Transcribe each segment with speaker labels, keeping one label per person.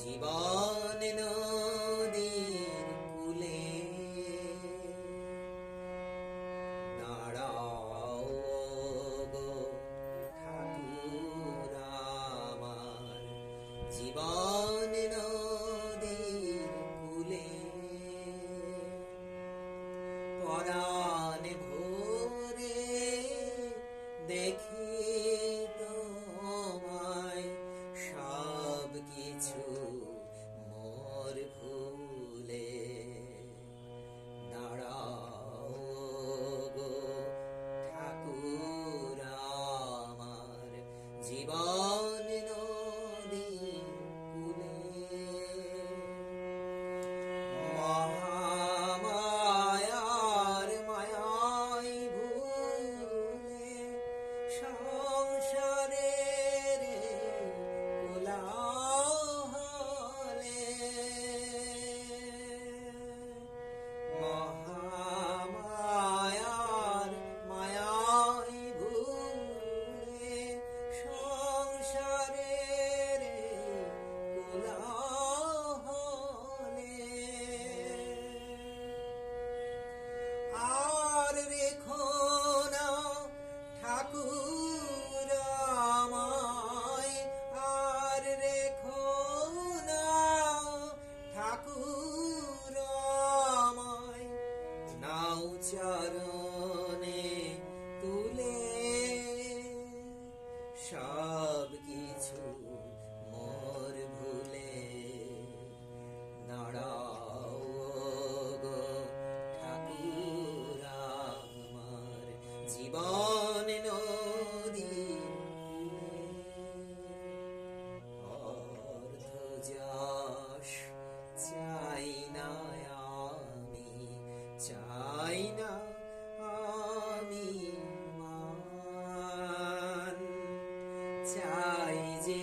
Speaker 1: জীবন নদীর কুলে। দাঁড়াও গো ঠাকুর আমার জীবন নদীর কুলে। পড়া show. জীবন নদী। অর্ধযাস চাই না আমি চাই না আমি মান। চাই যে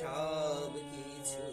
Speaker 1: সব কিছু